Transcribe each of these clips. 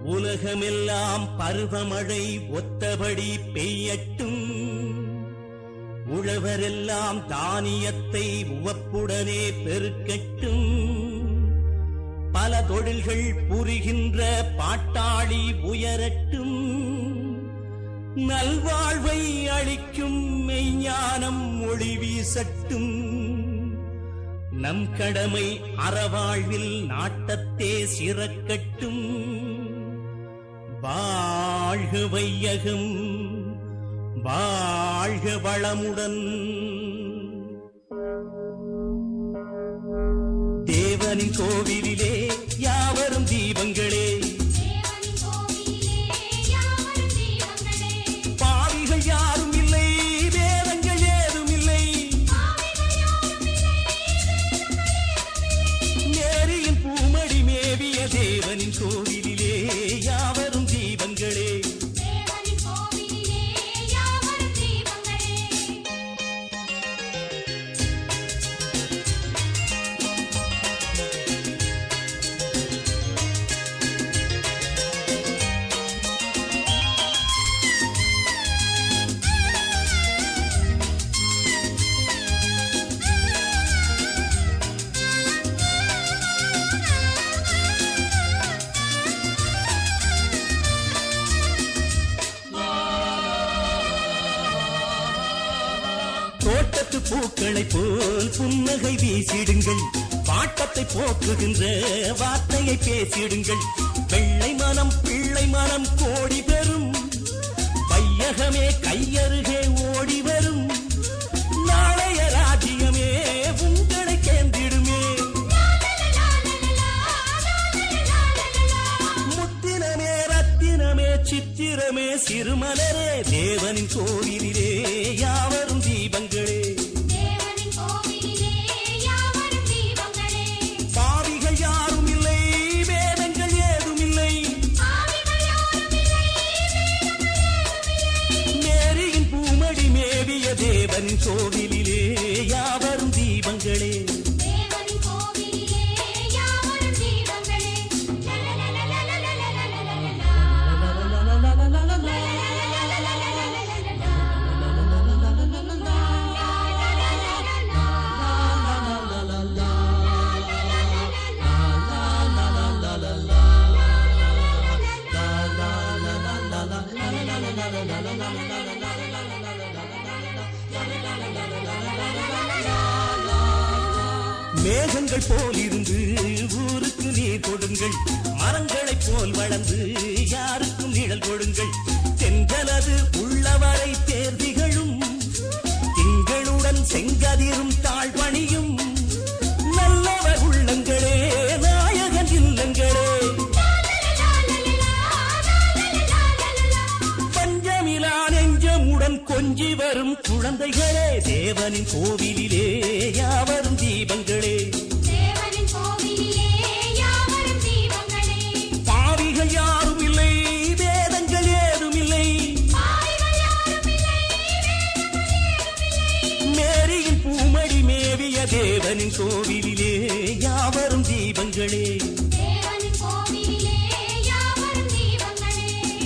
உலகமெல்லாம் பருவமழை ஒத்தபடி பெய்யட்டும். உழவரெல்லாம் தானியத்தை உவப்புடனே பெருக்கட்டும். பல தொழில்கள் புரிகின்ற பாட்டாளி உயரட்டும். நல்வாழ்வை அளிக்கும் மெய்ஞானம் ஒளி வீசட்டும். நம் கடமை அறவாழ்வில் நாட்டத்தே சிறக்கட்டும். வாழ்க வையகம் வாழ்க வளமுடன். தேவனின் கோவிலிலே யாவரும் தீபங்களே பூக்களை போல் புன்னகை வீசிடுங்கள். பாட்டத்தை போக்குகின்ற வார்த்தையை பேசிடுங்கள். வெள்ளை மனம் பிள்ளை மனம் கோடி பெறும். பையகமே கையருகே ஓடி வரும். நாளைய ராஜ்யமே உங்களை கேந்திடுமே. முத்தினமே ரத்தினமே சித்திரமே சிறுமலரே தேவனின் கோவிலிலே யாவரும் தீபங்களே. மேகங்கள் போல் இருந்து ஊருக்கு நீர் கொடுங்கள். மரங்களைப் போல் வளர்ந்து யாருக்கும் நிழல் கொடுங்கள். கொஞ்சி வரும் குழந்தைகளே தேவனின் கோவிலிலே யாவரும் தீபங்களே. தேவனின் கோவிலே யாவரும் தீபங்களே. பாவிகள் யாரும் இல்லை வேதங்கள் ஏதும் இல்லை மேரியின் பூமடி மேவிய தேவனின் கோவிலிலே யாவரும் தீபங்களே.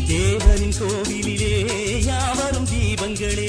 தேவனின் கோவிலிலே யாவரும் தீபங்களே